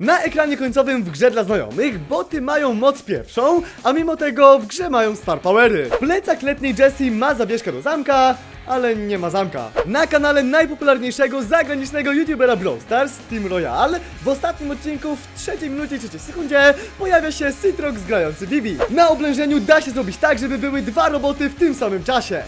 Na ekranie końcowym w grze dla znajomych boty mają moc pierwszą, a mimo tego w grze mają star powery. Plecak letniej Jessie ma zawieszkę do zamka, ale nie ma zamka. Na kanale najpopularniejszego zagranicznego youtubera Brawl Stars, Team Royale, w ostatnim odcinku w trzeciej minucie i trzeciej sekundzie pojawia się Citrox grający Bibi. Na oblężeniu da się zrobić tak, żeby były dwa roboty w tym samym czasie.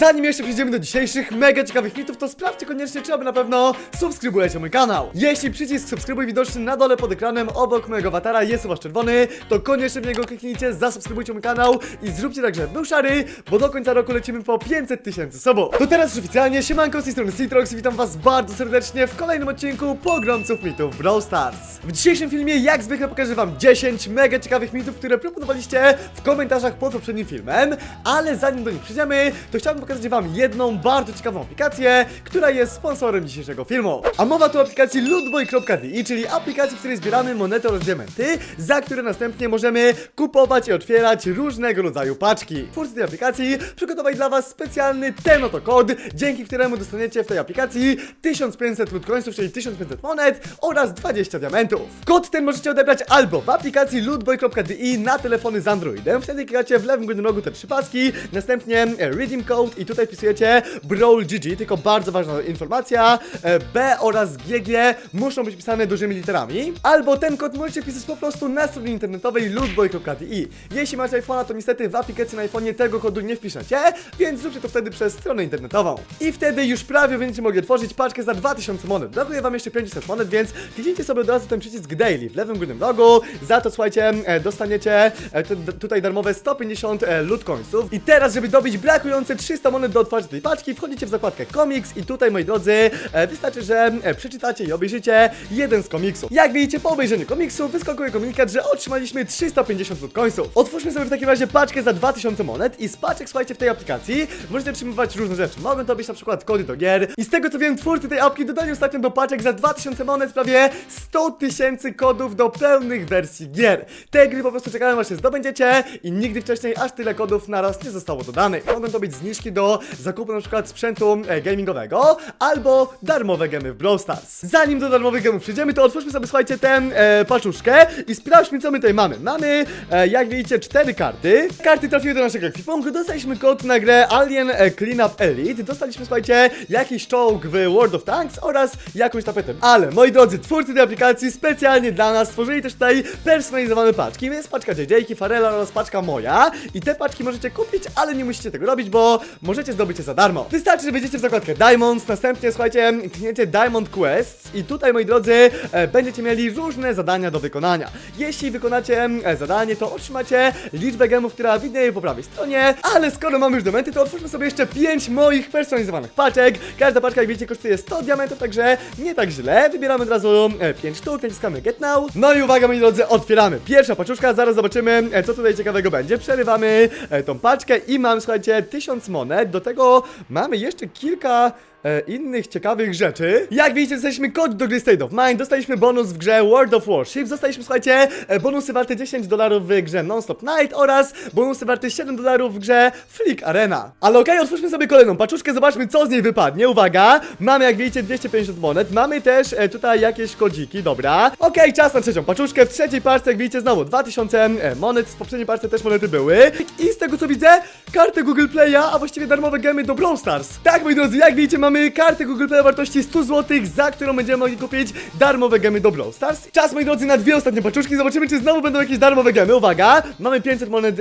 Zanim jeszcze przejdziemy do dzisiejszych mega ciekawych mitów, to sprawdźcie koniecznie, czy aby na pewno subskrybujecie mój kanał. Jeśli przycisk subskrybuj widoczny na dole pod ekranem obok mojego awatara jest u was czerwony, to koniecznie w niego kliknijcie, zasubskrybujcie mój kanał i zróbcie tak, żeby był szary, bo do końca roku lecimy po 500 tysięcy subów. To teraz już oficjalnie, siemanko z tej strony Citrox i witam was bardzo serdecznie w kolejnym odcinku Pogromców Mitów Brawl Stars. W dzisiejszym filmie jak zwykle pokażę wam 10 mega ciekawych mitów, które proponowaliście w komentarzach pod poprzednim filmem, ale zanim do nich przejdziemy, to chciałbym pokazać wam jedną bardzo ciekawą aplikację, która jest sponsorem dzisiejszego filmu. A mowa tu o aplikacji lootboy.di, czyli aplikacji, w której zbieramy monety oraz diamenty, za które następnie możemy kupować i otwierać różnego rodzaju paczki. Twórcy tej aplikacji przygotowali dla was specjalny ten oto kod, dzięki któremu dostaniecie w tej aplikacji 1500 lootcoinsów, czyli 1500 monet oraz 20 diamentów. Kod ten możecie odebrać albo w aplikacji lootboy.di na telefony z Androidem, wtedy klikacie w lewym górnym rogu te trzy paski, następnie e, redeem code i tutaj wpisujecie Brawl GG, tylko bardzo ważna informacja, e, B oraz GG muszą być pisane dużymi literami, albo ten kod możecie pisać po prostu na stronie internetowej lootboy.di. Jeśli macie iPhone'a, to niestety w aplikacji na iPhone'ie tego kodu nie wpiszecie, więc zróbcie to wtedy przez stronę internetową. I wtedy już prawie będziecie mogli otworzyć paczkę za 2000 monet. Brakuje wam jeszcze 500 monet, więc kliknijcie sobie od razu ten przycisk Daily w lewym górnym rogu. Za to słuchajcie, e, dostaniecie e, tutaj darmowe 150 e, loot coinsów. I teraz, żeby dobić brakujące 300 monet do otwarcia tej paczki, wchodzicie w zakładkę Comics i tutaj, moi drodzy, e, wystarczy, że e, przeczytacie i obejrzycie jeden z komiksów. Jak widzicie, po obejrzeniu komiksu wyskakuje komunikat, że otrzymaliśmy 350 loot coinsów. Otwórzmy sobie w takim razie paczkę za 2000 monet i z paczek, słuchajcie, w tej aplikacji możecie otrzymywać różne rzeczy. Mogą to być na przykład kody do gier i z tego co wiem, twórcy tej apki dodali ostatnio do paczek za 2000 monet prawie 100 tysięcy kodów do pełnych wersji gier. Te gry po prostu czekają aż się zdobędziecie i nigdy wcześniej aż tyle kodów naraz nie zostało dodanych. Mogą to być zniżki do zakupu na przykład sprzętu e, gamingowego albo darmowe gemy w Brawl Stars. Zanim do darmowych gemów przejdziemy, to otwórzmy sobie słuchajcie tę e, paczuszkę i sprawdźmy co my tutaj mamy. Mamy, e, jak widzicie, cztery karty. Karty trafiły do naszego ekwipunku, dostaliśmy kod na grę Alien e, Cleanup Elite, dostaliśmy słuchajcie jakiś czołg w World of Tanks oraz jakąś tapetę. Ale moi drodzy, twórcy tej aplikacji specjalnie dla nas stworzyli też tutaj personalizowane paczki. Jest paczka JJ, Farela oraz paczka moja i te paczki możecie kupić, ale nie musicie tego robić, bo możecie zdobyć je za darmo. Wystarczy, że wejdziecie w zakładkę Diamonds, następnie słuchajcie, klikniecie Diamond Quests i tutaj moi drodzy e, będziecie mieli różne zadania do wykonania. Jeśli wykonacie e, zadanie, to otrzymacie liczbę gemów, która widnieje po prawej stronie, ale skoro mamy już diamenty, to otwórzmy sobie jeszcze 5 moich personalizowanych paczek. Każda paczka, jak widzicie, kosztuje 100 diamentów, także nie tak źle. Wybieramy od razu 5 sztuk, naciskamy Get Now. No i uwaga, moi drodzy, otwieramy. Pierwsza paczuszka, zaraz zobaczymy, e, co tutaj ciekawego będzie. Przerywamy e, tą paczkę i mamy, słuchajcie, 1000 monet. Do tego mamy jeszcze kilka e, innych ciekawych rzeczy. Jak widzicie, dostaliśmy kod do gry State of Mind, dostaliśmy bonus w grze World of Warships, dostaliśmy, słuchajcie, e, bonusy warte 10 dolarów w grze Non-Stop Night oraz bonusy warte 7 dolarów w grze Flick Arena. Ale okej, otwórzmy sobie kolejną paczuszkę, zobaczmy co z niej wypadnie. Uwaga, mamy jak widzicie 250 monet, mamy też e, tutaj jakieś kodziki, dobra. Okej, czas na trzecią paczuszkę, w trzeciej parce, jak widzicie, znowu 2000 e, monet, w poprzedniej parce też monety były. I z tego co widzę, kartę Google Play'a, a właściwie darmowe gemy do Brawl Stars. Tak, moi drodzy, jak widzicie, mamy kartę Google Play o wartości 100 zł, za którą będziemy mogli kupić darmowe gemy do Brawl Stars. Czas, moi drodzy, na dwie ostatnie paczuszki. Zobaczymy, czy znowu będą jakieś darmowe gemy. Uwaga, mamy 500 monet,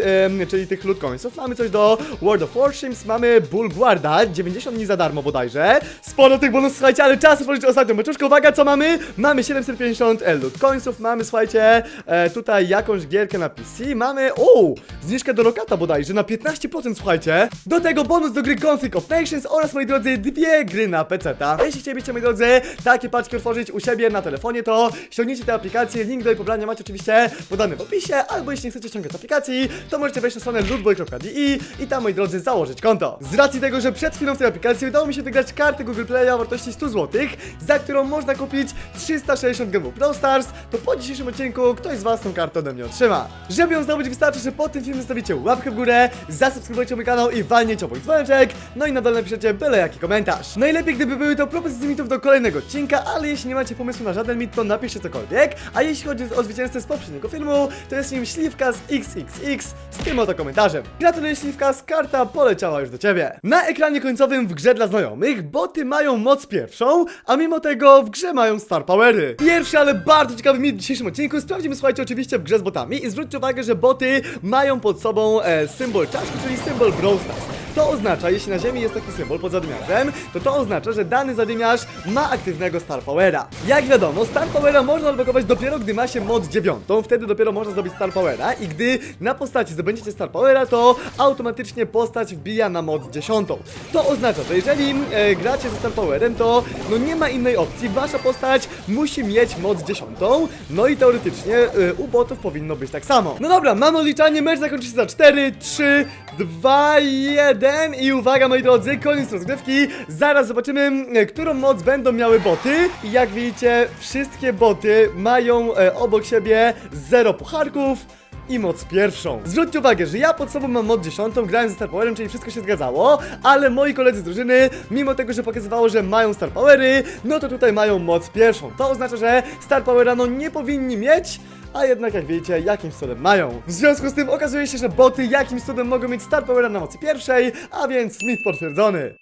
czyli tych loot coinsów. Mamy coś do World of Warships, mamy Bull Guarda, 90 dni za darmo bodajże. Sporo tych bonusów, słuchajcie, ale czas otworzyć ostatnią paczuszkę. Uwaga, co mamy? Mamy 750 e, loot coinsów, mamy, słuchajcie, e, tutaj jakąś gierkę na PC. Mamy, o, zniżkę do Rokata bodajże na 15%, słuchajcie. Do tego bonus do gry Conflict of Nations oraz, moi drodzy, dwie gry na PC-ta. Jeśli chcielibyście, moi drodzy, takie paczki otworzyć u siebie na telefonie, to ściągnijcie tę aplikację. Link do jej pobrania macie oczywiście podany w opisie, albo jeśli nie chcecie ściągać aplikacji, to możecie wejść na stronę lootboy.di i tam, moi drodzy, założyć konto. Z racji tego, że przed chwilą w tej aplikacji udało mi się wygrać kartę Google Play o wartości 100 zł, za którą można kupić 360 gemów Brawl Stars, to po dzisiejszym odcinku ktoś z was tą kartę ode mnie otrzyma. Żeby ją zdobyć, wystarczy, że pod tym filmem zostawicie łapkę w górę, zasubskrybujcie mój kanał i walniecie obok dzwoneczek, no i na dole napiszecie byle jaki komentarz. Najlepiej gdyby były to propozycje mitów do kolejnego odcinka, ale jeśli nie macie pomysłu na żaden mit, to napiszcie cokolwiek. A jeśli chodzi o zwycięzcę z poprzedniego filmu, to jest nim Śliwka z XXX z tym oto komentarzem. Gratuluję Śliwka, karta poleciała już do ciebie. Na ekranie końcowym w grze dla znajomych boty mają moc pierwszą, a mimo tego w grze mają star powery. Pierwszy, ale bardzo ciekawy mit w dzisiejszym odcinku sprawdzimy, słuchajcie, oczywiście w grze z botami i zwróćcie uwagę, że boty mają pod sobą e, symbol czaszki, czyli symbol Brawl Stars. To oznacza, jeśli na ziemi jest taki symbol pod zadymiarzem, to to oznacza, że dany zadymiarz ma aktywnego Star Powera. Jak wiadomo, Star Powera można odblokować dopiero gdy ma się moc dziewiątą, wtedy dopiero można zdobyć Star Powera i gdy na postaci zdobędziecie Star Powera, to automatycznie postać wbija na moc dziesiątą. To oznacza, że jeżeli e, gracie ze Star Powerem, to no nie ma innej opcji, wasza postać musi mieć moc dziesiątą, no i teoretycznie e, u botów powinno być tak samo. No dobra, mamy odliczanie, mecz zakończy się za 4, 3, 2, 1 i uwaga moi drodzy, koniec rozgrywki. Zaraz zobaczymy, którą moc będą miały boty. I jak widzicie, wszystkie boty mają e, obok siebie 0 pucharków i moc pierwszą. Zwróćcie uwagę, że ja pod sobą mam moc 10, grałem ze Star Powerem, czyli wszystko się zgadzało, ale moi koledzy z drużyny, mimo tego, że pokazywało, że mają Star Powery, no to tutaj mają moc pierwszą. To oznacza, że Star Powera no nie powinni mieć, a jednak jak wiecie, jakimś cudem mają. W związku z tym okazuje się, że boty jakimś cudem mogą mieć Star Powera na mocy pierwszej, a więc mit potwierdzony.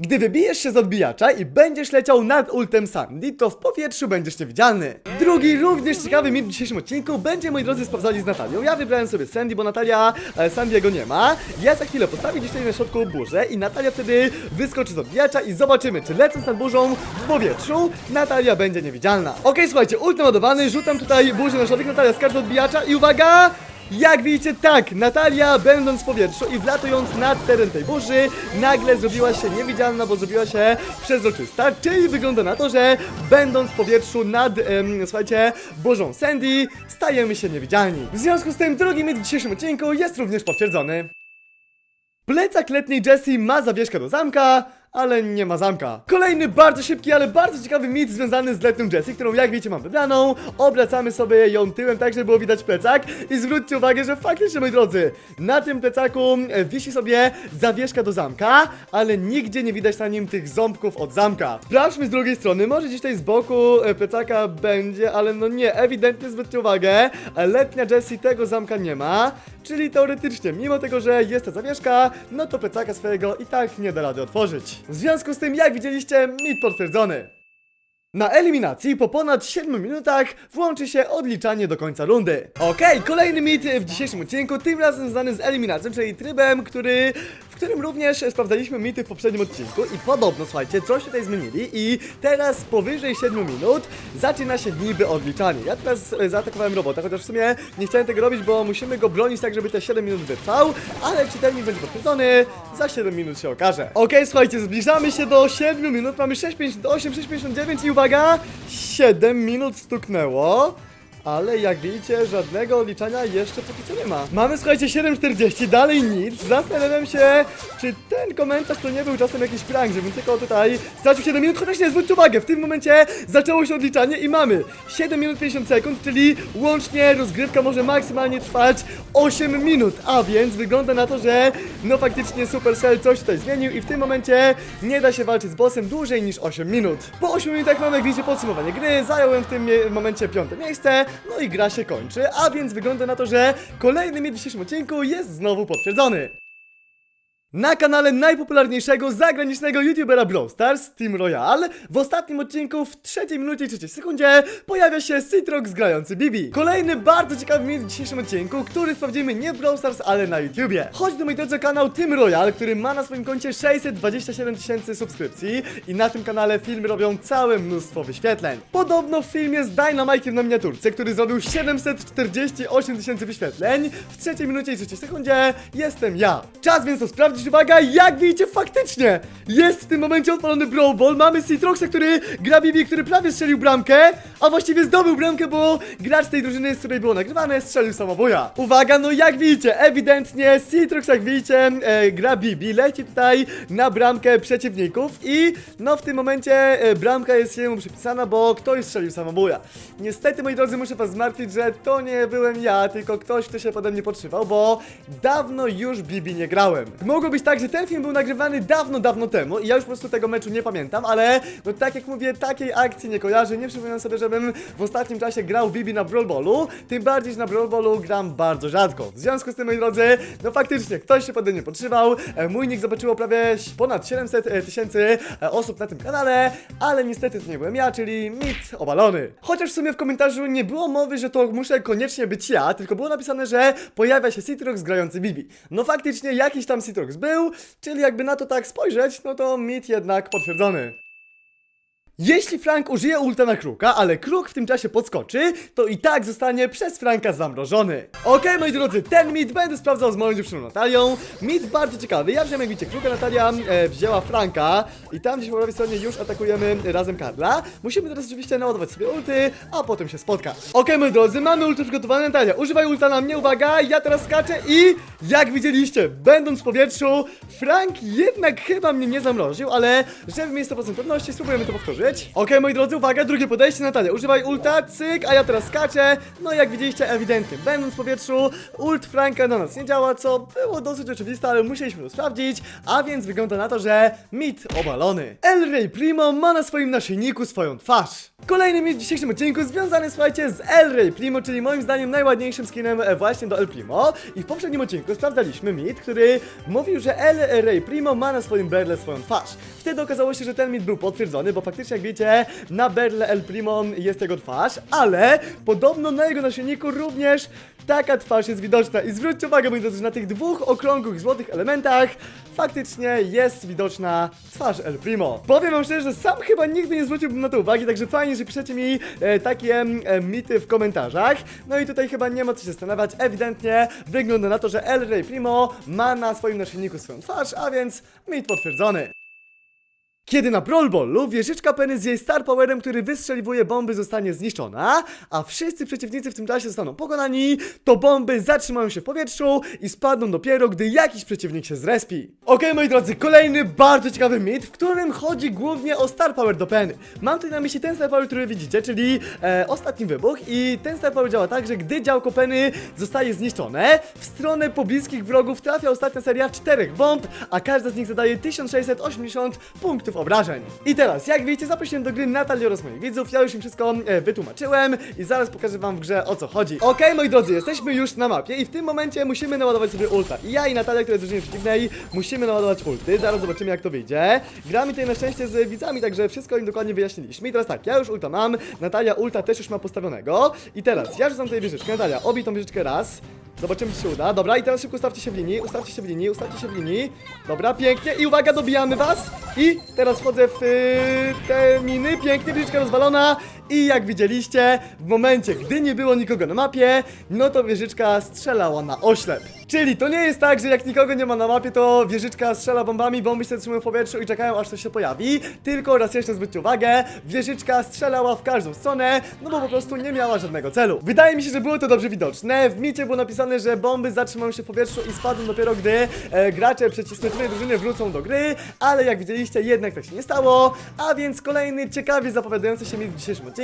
Gdy wybijesz się z odbijacza i będziesz leciał nad ultem Sandy, to w powietrzu będziesz niewidzialny. Drugi, również ciekawy mit w dzisiejszym odcinku będzie, moi drodzy, sprawdzali z Natalią. Ja wybrałem sobie Sandy, bo Natalia, e, Sandiego nie ma. Ja za chwilę postawię tutaj na środku burzę i Natalia wtedy wyskoczy z odbijacza i zobaczymy, czy lecąc nad burzą w powietrzu, Natalia będzie niewidzialna. Okej, słuchajcie, ult naładowany, rzucam tutaj burzę na środek, Natalia do odbijacza i uwaga! Jak widzicie, tak, Natalia, będąc w powietrzu i wlatując nad teren tej burzy, nagle zrobiła się niewidzialna, bo zrobiła się przezroczysta, czyli wygląda na to, że będąc w powietrzu nad, em, słuchajcie, burzą Sandy, stajemy się niewidzialni. W związku z tym drugi mit w dzisiejszym odcinku jest również potwierdzony. Plecak letniej Jessie ma zawieszkę do zamka, ale nie ma zamka. Kolejny bardzo szybki, ale bardzo ciekawy mit związany z letnią Jessie, którą jak wiecie mam wybraną. Obracamy sobie ją tyłem tak, żeby było widać plecak i zwróćcie uwagę, że faktycznie moi drodzy, na tym plecaku e, wisi sobie zawieszka do zamka, ale nigdzie nie widać na nim tych ząbków od zamka. Sprawdźmy z drugiej strony, może gdzieś tutaj z boku e, plecaka będzie, ale no nie, ewidentnie zwróćcie uwagę, e, letnia Jessie tego zamka nie ma, czyli teoretycznie, mimo tego, że jest ta zawieszka, no to plecaka swojego i tak nie da rady otworzyć. W związku z tym, jak widzieliście, mit potwierdzony. Na eliminacji po ponad 7 minutach włączy się odliczanie do końca rundy. Okej, kolejny mit w dzisiejszym odcinku, tym razem związany z eliminacją, czyli trybem, który, którym również sprawdzaliśmy mity w poprzednim odcinku i podobno, słuchajcie, coś tutaj zmienili i teraz powyżej 7 minut zaczyna się niby odliczanie. Ja teraz zaatakowałem robota, chociaż w sumie nie chciałem tego robić, bo musimy go bronić tak, żeby te 7 minut wytrwał, ale czy termin będzie potwierdzony, za 7 minut się okaże. Okej, słuchajcie, zbliżamy się do 7 minut, mamy 6,58, 6,59 i uwaga, 7 minut stuknęło. Ale jak widzicie, żadnego odliczania jeszcze póki co nie ma. Mamy, słuchajcie, 7.40, dalej nic. Zastanawiam się, czy ten komentarz to nie był czasem jakiś prank, żebym tylko tutaj stracił 7 minut. Chociaż nie, zwróćcie uwagę, w tym momencie zaczęło się odliczanie i mamy 7 minut 50 sekund, czyli łącznie rozgrywka może maksymalnie trwać 8 minut. A więc wygląda na to, że no faktycznie Supercell coś tutaj zmienił i w tym momencie nie da się walczyć z bossem dłużej niż 8 minut. Po 8 minutach mamy, jak widzicie, podsumowanie gry. Zająłem w tym momencie piąte miejsce, no i gra się kończy, a więc wygląda na to, że kolejny mit w dzisiejszym odcinku jest znowu potwierdzony. Na kanale najpopularniejszego zagranicznego youtubera Brawl Stars, Team Royale, w ostatnim odcinku w trzeciej minucie i trzeciej sekundzie pojawia się Citrox grający Bibi. Kolejny bardzo ciekawy mit w dzisiejszym odcinku, który sprawdzimy nie w Brawl Stars, ale na YouTubie. Chodź do drodzy kanał Team Royale, który ma na swoim koncie 627 tysięcy subskrypcji i na tym kanale filmy robią całe mnóstwo wyświetleń. Podobno w filmie z Dynamite'iem na miniaturce, który zrobił 748 tysięcy wyświetleń, w trzeciej minucie i trzeciej sekundzie jestem ja. Czas więc to sprawdzić, uwaga, jak widzicie faktycznie jest w tym momencie odpalony Brawl Ball, mamy Citroxa, który gra Bibi, który prawie strzelił bramkę, a właściwie zdobył bramkę, bo gracz tej drużyny, z której było nagrywane, strzelił samobuja. Uwaga, no jak widzicie, ewidentnie Citrox, jak widzicie, e, gra Bibi, leci tutaj na bramkę przeciwników i no w tym momencie e, bramka jest jemu przypisana, bo ktoś strzelił samobuja. Niestety, moi drodzy, muszę was zmartwić, że to nie byłem ja, tylko ktoś, kto się pode mnie podszywał, bo dawno już Bibi nie grałem. Mogło Mogło być tak, że ten film był nagrywany dawno, dawno temu i ja już po prostu tego meczu nie pamiętam, ale no tak jak mówię, takiej akcji nie kojarzę, nie przypominam sobie, żebym w ostatnim czasie grał Bibi na Brawl Ballu, tym bardziej, że na Brawl Ballu gram bardzo rzadko. W związku z tym, moi drodzy, no faktycznie, ktoś się pode mnie podszywał, e, mój nick zobaczyło prawie ponad 700 e, tysięcy e, osób na tym kanale, ale niestety to nie byłem ja, czyli mit obalony. Chociaż w sumie w komentarzu nie było mowy, że to muszę koniecznie być ja, tylko było napisane, że pojawia się Citrox grający Bibi. No faktycznie jakiś tam Citrox był, czyli jakby na to tak spojrzeć, no to mit jednak potwierdzony. Jeśli Frank użyje ulta na Kruka, ale Kruk w tym czasie podskoczy, to i tak zostanie przez Franka zamrożony. Okej, moi drodzy, ten mit będę sprawdzał z moją dziewczyną Natalią. Mit bardzo ciekawy. Ja wziąłem, jak widzicie, Kruka Natalia e, wzięła Franka i tam gdzieś po prawej stronie już atakujemy razem Karla. Musimy teraz oczywiście naładować sobie ulty, a potem się spotkać. Okej, moi drodzy, mamy ulty przygotowane. Natalia, używaj ulta na mnie, uwaga, ja teraz skaczę i jak widzieliście, będąc w powietrzu, Frank jednak chyba mnie nie zamroził, ale żeby mieć 100% pewności, spróbujemy to powtórzyć. Okej, moi drodzy, uwaga, drugie podejście, Natalia, używaj ulta, cyk, a ja teraz skaczę. No jak widzieliście, ewidentnie, będąc w powietrzu, ult Franka na nas nie działa, co było dosyć oczywiste, ale musieliśmy to sprawdzić, a więc wygląda na to, że mit obalony. El Rey Primo ma na swoim naszyjniku swoją twarz. Kolejny mit w dzisiejszym odcinku związany, słuchajcie, z El Rey Primo, czyli moim zdaniem najładniejszym skinem e, właśnie do El Primo. I w poprzednim odcinku sprawdzaliśmy mit, który mówił, że El Rey Primo ma na swoim berle swoją twarz. Wtedy okazało się, że ten mit był potwierdzony, bo faktycznie, jak wiecie, na berle El Primo jest jego twarz, ale podobno na jego naszyjniku również taka twarz jest widoczna. I zwróćcie uwagę, moi drodzy, na tych dwóch okrągłych, złotych elementach faktycznie jest widoczna twarz El Primo. Powiem wam szczerze, że sam chyba nigdy nie zwróciłbym na to uwagi, także fajnie, że piszecie mi e, takie e, mity w komentarzach. No i tutaj chyba nie ma co się zastanawiać, ewidentnie wygląda na to, że El Rey Primo ma na swoim naszyjniku swoją twarz, a więc mit potwierdzony. Kiedy na Brawl Ballu wieżyczka Penny z jej Star Powerem, który wystrzeliwuje bomby, zostanie zniszczona, a wszyscy przeciwnicy w tym czasie zostaną pokonani, to bomby zatrzymają się w powietrzu i spadną dopiero, gdy jakiś przeciwnik się zrespi. Okej, moi drodzy, kolejny bardzo ciekawy mit, w którym chodzi głównie o Star Power do Penny. Mam tutaj na myśli ten Star Power, który widzicie, czyli e, ostatni wybuch i ten Star Power działa tak, że gdy działko Penny zostaje zniszczone, w stronę pobliskich wrogów trafia ostatnia seria czterech bomb, a każda z nich zadaje 1680 punktów obrażeń. I teraz, jak widzicie, zaprosiłem do gry Natalię oraz moich widzów, ja już im wszystko e, wytłumaczyłem i zaraz pokażę wam w grze o co chodzi. Okej, moi drodzy, jesteśmy już na mapie i w tym momencie musimy naładować sobie ulta. I ja i Natalia, która jest drużynie przeciwnej, musimy naładować ulty, zaraz zobaczymy jak to wyjdzie. Gramy tutaj na szczęście z widzami, także wszystko im dokładnie wyjaśniliśmy. I teraz tak, ja już ulta mam, Natalia ulta też już ma postawionego. I teraz, ja rzucam tutaj wieżyczkę, Natalia, obij tą wieżyczkę raz. Zobaczymy, czy się uda. Dobra, i teraz szybko ustawcie się w linii, ustawcie się w linii, ustawcie się w linii. Dobra, pięknie. I uwaga, dobijamy was. I teraz wchodzę w y, te miny. Pięknie, wieżyczka rozwalona. I jak widzieliście, w momencie, gdy nie było nikogo na mapie, no to wieżyczka strzelała na oślep. Czyli to nie jest tak, że jak nikogo nie ma na mapie, to wieżyczka strzela bombami, bomby się trzymują w powietrzu i czekają aż coś się pojawi. Tylko raz jeszcze zwróćcie uwagę, wieżyczka strzelała w każdą stronę, no bo po prostu nie miała żadnego celu. Wydaje mi się, że było to dobrze widoczne. W micie było napisane, że bomby zatrzymają się w powietrzu i spadną dopiero gdy e, gracze przeciwnej drużyny wrócą do gry, ale jak widzieliście, jednak tak się nie stało, a więc kolejny ciekawie zapowiadający się mi w dzisiejszym odcinku,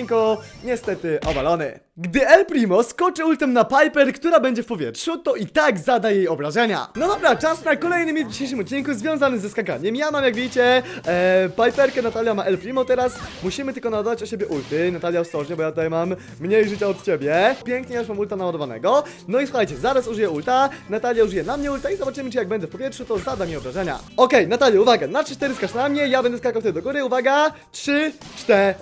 niestety obalony. Gdy El Primo skoczy ultem na Piper, która będzie w powietrzu, to i tak zada jej obrażenia. No dobra, czas na kolejny mit w dzisiejszym odcinku związany ze skakaniem. Ja mam, jak widzicie, e, Piperkę, Natalia ma El Primo teraz. Musimy tylko naładować o siebie ulty. Natalia ostrożnie, bo ja tutaj mam mniej życia od ciebie. Pięknie, już mam ulta naładowanego. No i słuchajcie, zaraz użyję ulta, Natalia użyje na mnie ulta i zobaczymy, czy jak będę w powietrzu, to zada mi obrażenia. Okej, Natalia, uwaga, na 3-4 skacz na mnie, ja będę skakał wtedy do góry, uwaga, 3, 4.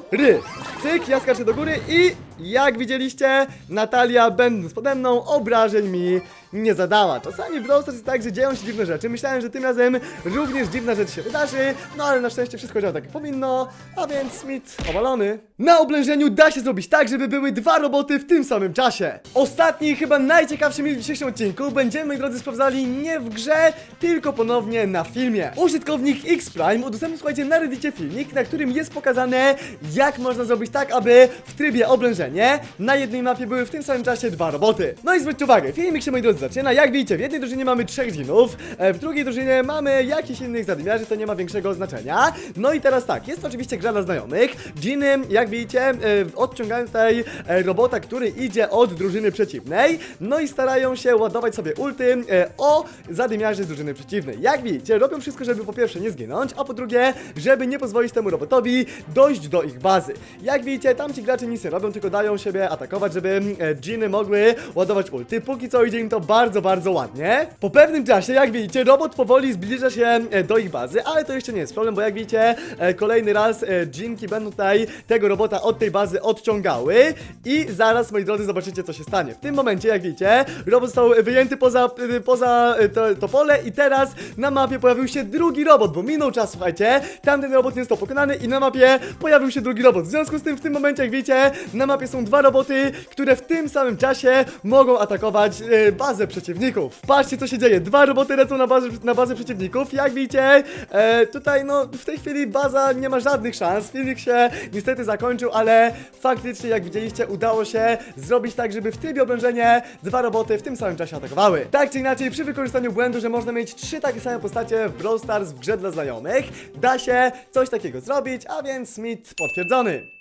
Cyk, ja skaczę do góry i jak widzieliście, Natalia będąc pode mną obrażeń mi nie zadała. Czasami w Brawl Stars jest tak, że dzieją się dziwne rzeczy. Myślałem, że tym razem również dziwna rzecz się wydarzy, no ale na szczęście wszystko działa tak jak powinno, a więc Smith obalony. Na oblężeniu da się zrobić tak, żeby były dwa roboty w tym samym czasie. Ostatni chyba najciekawszy mit w dzisiejszym odcinku będziemy, drodzy, sprawdzali nie w grze, tylko ponownie na filmie. Użytkownik X Prime udostępnił, słuchajcie, na Reddicie filmik, na którym jest pokazane, jak można zrobić tak, aby w trybie oblężenia drużynie na jednej mapie były w tym samym czasie dwa roboty. No i zwróćcie uwagę, filmik się moi drodzy zaczyna, jak widzicie, w jednej drużynie mamy trzech dżinów, e, w drugiej drużynie mamy jakichś innych zadymiarzy, to nie ma większego znaczenia. No i teraz tak, jest to oczywiście gra dla znajomych, dżiny, jak widzicie, e, odciągają tutaj e, robota, który idzie od drużyny przeciwnej, no i starają się ładować sobie ulty o zadymiarzy z drużyny przeciwnej. Jak widzicie, robią wszystko, żeby po pierwsze nie zginąć, a po drugie, żeby nie pozwolić temu robotowi dojść do ich bazy. Jak widzicie, tamci gracze nic nie robią, tylko dają siebie atakować, żeby e, dżiny mogły ładować ulty. Póki co idzie im to bardzo, bardzo ładnie. Po pewnym czasie, jak widzicie, robot powoli zbliża się e, do ich bazy, ale to jeszcze nie jest problem, bo jak widzicie, e, kolejny raz e, dżinki będą tutaj tego robota od tej bazy odciągały i zaraz, moi drodzy, zobaczycie, co się stanie. W tym momencie, jak widzicie, robot został wyjęty poza, e, poza to, to pole i teraz na mapie pojawił się drugi robot, bo minął czas, słuchajcie, tamten robot nie został pokonany i na mapie pojawił się drugi robot. W związku z tym, w tym momencie, jak widzicie, na mapie są dwa roboty, które w tym samym czasie mogą atakować e, bazę przeciwników. Patrzcie, co się dzieje. Dwa roboty lecą na bazę, na bazę przeciwników. Jak widzicie, e, tutaj, no, w tej chwili baza nie ma żadnych szans. Filmik się niestety zakończył, ale faktycznie, jak widzieliście, udało się zrobić tak, żeby w trybie obrężenie dwa roboty w tym samym czasie atakowały. Tak czy inaczej, przy wykorzystaniu błędu, że można mieć trzy takie same postacie w Brawl Stars w grze dla znajomych, da się coś takiego zrobić, a więc Smith potwierdzony.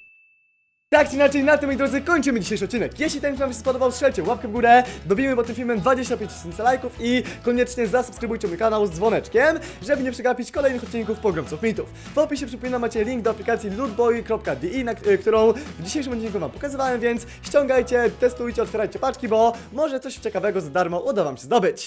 Tak czy inaczej, na tym, moi drodzy, kończymy dzisiejszy odcinek. Jeśli ten film Wam się spodobał, strzelcie łapkę w górę, dobijmy pod tym filmem 25 tysięcy lajków i koniecznie zasubskrybujcie mój kanał z dzwoneczkiem, żeby nie przegapić kolejnych odcinków Pogromców Mitów. W opisie przypominam, macie link do aplikacji lootboy.de, na y, którą w dzisiejszym odcinku Wam pokazywałem, więc ściągajcie, testujcie, otwierajcie paczki, bo może coś ciekawego za darmo uda Wam się zdobyć.